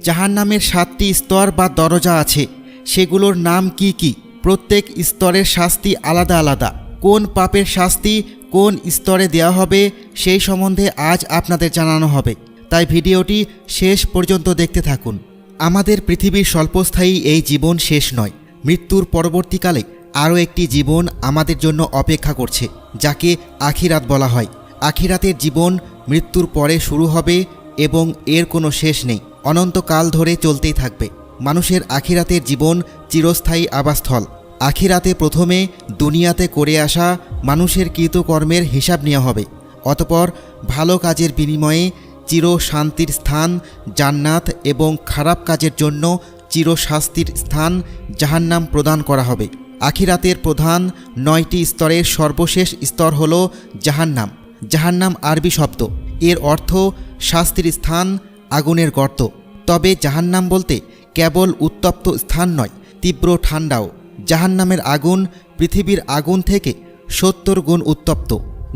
জাহান্নামের সাতটি স্তর বা দরজা আছে। সেগুলোর নাম কি কি? প্রত্যেক স্তরের শাস্তি আলাদা আলাদা। কোন পাপের শাস্তি কোন স্তরে দেওয়া হবে, সেই সম্বন্ধে আজ আপনাদের জানানো হবে। তাই ভিডিওটি শেষ পর্যন্ত দেখতে থাকুন। আমাদের পৃথিবীর স্বল্পস্থায়ী এই জীবন শেষ নয়। মৃত্যুর পরবর্তীকালে আরও একটি জীবন আমাদের জন্য অপেক্ষা করছে, যাকে আখিরাত বলা হয়। আখিরাতের জীবন মৃত্যুর পরে শুরু হবে এবং এর কোনো শেষ নেই। অনন্তকাল ধরে চলতেই থাকবে। মানুষের আখিরাতের জীবন চিরস্থায়ী আবাসস্থল। আখিরাতে প্রথমে দুনিয়াতে করে আসা মানুষের কৃতকর্মের হিসাব নেওয়া হবে। অতপর ভালো কাজের বিনিময়ে চির শান্তির স্থান, জান্নাত এবং খারাপ কাজের জন্য চির শাস্তির স্থান জাহান্নাম প্রদান করা হবে। আখিরাতের প্রধান নয়টি স্তরের সর্বশেষ স্তর হল জাহান্নাম। জাহান্নাম আরবি শব্দ। এর অর্থ শাস্তির স্থান আগুনের গর্ত। তবে জাহান্নাম বলতে কেবল উত্তপ্ত স্থান নয়, তীব্র ঠান্ডাও। জাহান্নামের আগুন পৃথিবীর আগুন থেকে সত্তর গুণ উত্তপ্ত।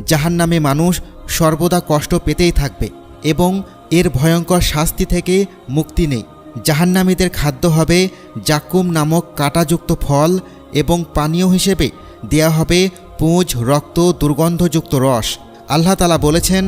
জাহান্নামে মানুষ সর্বদা কষ্ট পেতেই থাকবে এবং এর ভয়ঙ্কর শাস্তি থেকে মুক্তি নেই। জাহান্নামীদের খাদ্য হবে জাকুম নামক কাঁটাযুক্ত ফল এবং পানীয় হিসেবে দেয়া হবে পুঁজ, রক্ত, দুর্গন্ধযুক্ত রস। আল্লাহ তালা বলেছেন,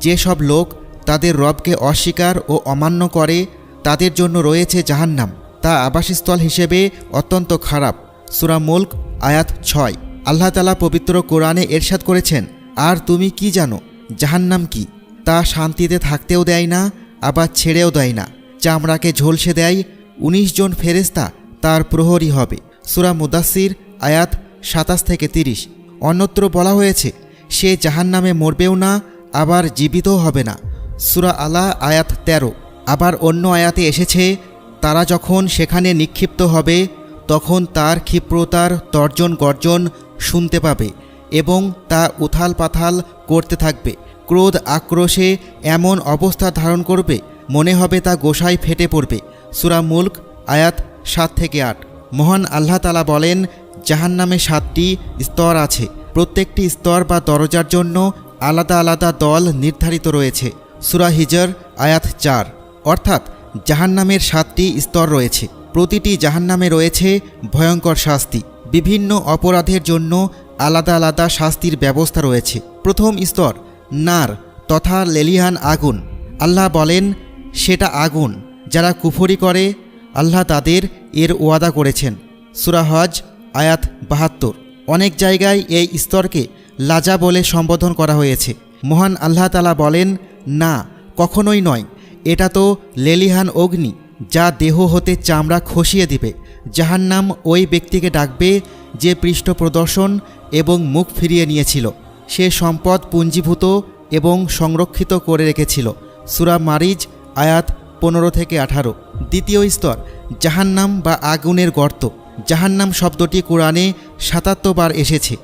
যেসব লোক তাদের রবকে অস্বীকার ও অমান্য করে, তাদের জন্য রয়েছে জাহান্নাম। তা আবাসস্থল হিসেবে অত্যন্ত খারাপ। সুরা মুল্ক, আয়াত ছয়। আল্লাহ তালা পবিত্র কোরআনে এরশাদ করেছেন, আর তুমি কি জানো, জাহান্নাম কি? তা শান্তিতে থাকতেও দেয় না, আবার ছেড়েও দেয় না। চামড়াকে ঝলসে দেয় ১৯ জন ফেরেস্তা তার প্রহরী হবে। সুরা মুদাসির আয়াত সাতাশ থেকে তিরিশ। অন্যত্র বলা হয়েছে, সে জাহান্নামে মরবেও না, আবার জীবিতও হবে না। সুরা আলা আয়াত ১৩ আবার অন্য আয়াতে এসেছে, তারা যখন সেখানে নিক্ষিপ্ত হবে, তখন তার ক্ষিপ্রতার তর্জন গর্জন শুনতে পাবে এবং তা উথাল পাথাল করতে থাকবে। ক্রোধ আক্রোশে এমন অবস্থা ধারণ করবে, মনে হবে তা গোসাই ফেটে পড়বে। সুরা মুল্ক, আয়াত সাত থেকে আট। মহান আল্লাহ তালা বলেন, জাহান্নামে সাতটি স্তর আছে। প্রত্যেকটি স্তর বা দরজার জন্য আলাদা আলাদা দল নির্ধারিত রয়েছে। সুরা হিজর, আয়াত চার। অর্থাৎ জাহান্নামের সাতটি স্তর রয়েছে। প্রতিটি জাহান্নামে রয়েছে ভয়ঙ্কর শাস্তি। বিভিন্ন অপরাধের জন্য আলাদা আলাদা শাস্তির ব্যবস্থা রয়েছে। প্রথম স্তর, নার তথা লেলিহান আগুন। আল্লাহ বলেন, সেটা আগুন যারা কুফরি করে, আল্লাহ তাদের এর ওয়াদা করেছেন। সুরাহজ আয়াত বাহাত্তর। অনেক জায়গায় এই স্তরকে লাজা বলে সম্বোধন করা হয়েছে। মহান আল্লাহ তালা বলেন না, কখনোই নয়। এটা তো লেলিহান অগ্নি, যা দেহ হতে চামড়া খসিয়ে দিবে। যাহার নাম ওই ব্যক্তিকে ডাকবে যে পৃষ্ঠ প্রদর্শন এবং মুখ ফিরিয়ে নিয়েছিল। সে সম্পদ পুঞ্জীভূত এবং সংরক্ষিত করে রেখেছিল। সুরা মারিজ, আয়াত পনেরো থেকে আঠারো। দ্বিতীয় স্তর, জাহান্নাম বা আগুনের গর্ত। জাহান্নাম শব্দটি কোরআনে সাতাত্তর বার এসেছে।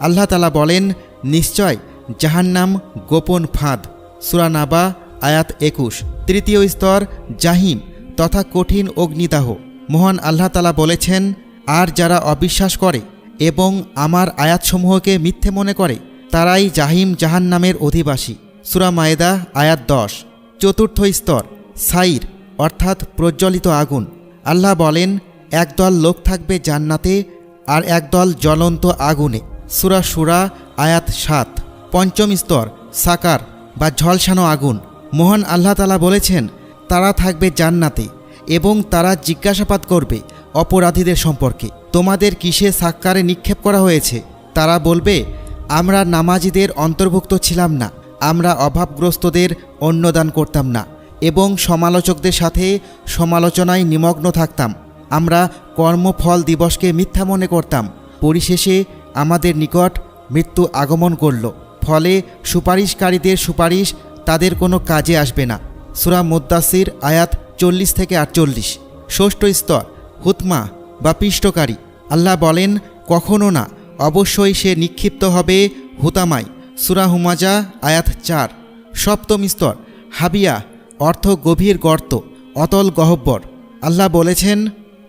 আল্লাহ তালা বলেন, নিশ্চয় জাহান্নাম গোপন ফাঁদ। সুরানাবা আয়াত একুশ। তৃতীয় স্তর, জাহিম তথা কঠিন অগ্নিদাহ। মহান আল্লাহ তালা বলেছেন, আর যারা অবিশ্বাস করে এবং আমার আয়াতসমূহকে মিথ্যে মনে করে, তারাই জাহিম জাহান্নামের অধিবাসী। সুরা মায়েদা, আয়াত দশ। চতুর্থ স্তর, সাইর, অর্থাৎ প্রজ্বলিত আগুন। আল্লাহ বলেন, একদল লোক থাকবে জান্নাতে আর একদল জ্বলন্ত আগুনে। সুরা সুরা, আয়াত সাত। পঞ্চম স্তর, সাকার। বা ঝলসানো আগুন। মহান আল্লাহ তালা বলেছেন, তারা থাকবে জান্নাতে এবং তারা জিজ্ঞাসাবাদ করবে অপরাধীদের সম্পর্কে। তোমাদের কিসে সাক্কারে নিক্ষেপ করা হয়েছে? তারা বলবে, আমরা নামাজিদের অন্তর্ভুক্ত ছিলাম না, আমরা অভাবগ্রস্তদের অন্নদান করতাম না এবং সমালোচকদের সাথে সমালোচনায় নিমগ্ন থাকতাম। আমরা কর্মফল দিবসকে মিথ্যা মনে করতাম। পরিশেষে আমাদের নিকট মৃত্যু আগমন করল। ফলে সুপারিশকারীদের সুপারিশ তাদের কোনো কাজে আসবে না। সুরা মুদাসির আয়াত চল্লিশ থেকে আটচল্লিশ। ষষ্ঠ স্তর, হুতমা বা পিষ্টকারী। আল্লাহ বলেন, কখনো না, অবশ্যই সে নিক্ষিপ্ত হবে হুতামাই সুরা হুমাজা, আয়াত চার। সপ্তম স্তর, হাবিয়া, অর্থ গভীর গর্ত, অতল গহব্বর। আল্লাহ বলেছেন,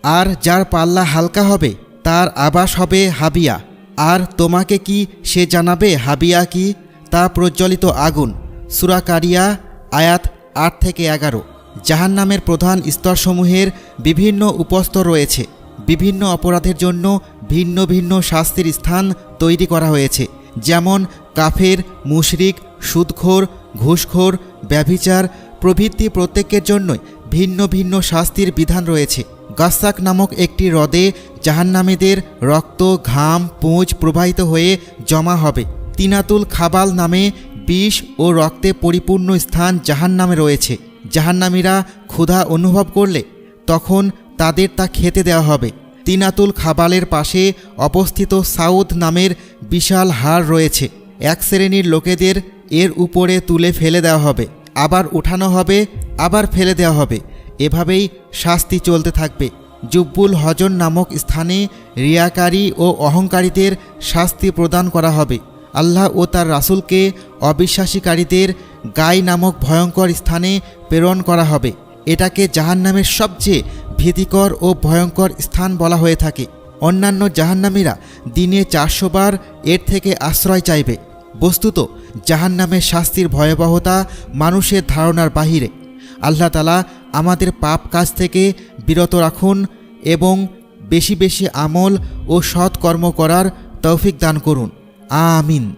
আর যার পাল্লা হালকা হবে, তার আবাস হবে হাবিয়া। আর তোমাকে কি সে জানাবে হাবিয়া কি? তা প্রজ্বলিত আগুন। সুরাকারিয়া আয়াত আট থেকে এগারো। জাহান্নামের প্রধান স্তরসমূহের বিভিন্ন উপস্তর রয়েছে। বিভিন্ন অপরাধের জন্য ভিন্ন ভিন্ন শাস্তির স্থান তৈরি করা হয়েছে। যেমন কাফের, মুশরিক, সুদখোর, ঘুষখোর, ব্যভিচার প্রভৃতি প্রত্যেকের জন্যই ভিন্ন ভিন্ন শাস্তির বিধান রয়েছে। গাস্সাক নামক একটি হ্রদে জাহান্নামীদের রক্ত, ঘাম, পুঁজ প্রবাহিত হয়ে জমা হবে। তিনাতুল খাবাল নামে বিষ ও রক্তে পরিপূর্ণ স্থান জাহান্নামে রয়েছে। জাহান্নামীরা ক্ষুধা অনুভব করলে তখন তাদের তা খেতে দেওয়া হবে। তিনাতুল খাবালের পাশে অবস্থিত সাউদ নামের বিশাল হার রয়েছে। এক শ্রেণির লোকেদের এর উপরে তুলে ফেলে দেওয়া হবে। আবার উঠানো হবে, আবার ফেলে দেওয়া হবে। এভাবেই শাস্তি চলতে থাকবে। জুব্বুল হজন নামক স্থানে রিয়াকারী ও অহংকারীদের শাস্তি প্রদান করা হবে। আল্লাহ ও তার রাসূলকে অবিশ্বাসীকারীদের গাই নামক ভয়ঙ্কর স্থানে প্রেরণ করা হবে। এটাকে জাহান্নামের সবচেয়ে ভীতিকর ও ভয়ঙ্কর স্থান বলা হয়ে থাকে। অন্যান্য জাহান্নামীরা দিনে চারশো বার এর থেকে আশ্রয় চাইবে। বস্তুত, জাহান্নামের শাস্তির ভয়াবহতা মানুষের ধারণার বাহিরে। আল্লাহ তালা আমাদের পাপ কাজ থেকে বিরত রাখুন এবং বেশি বেশি আমল ও সৎকর্ম করার তৌফিক দান করুন। আমিন।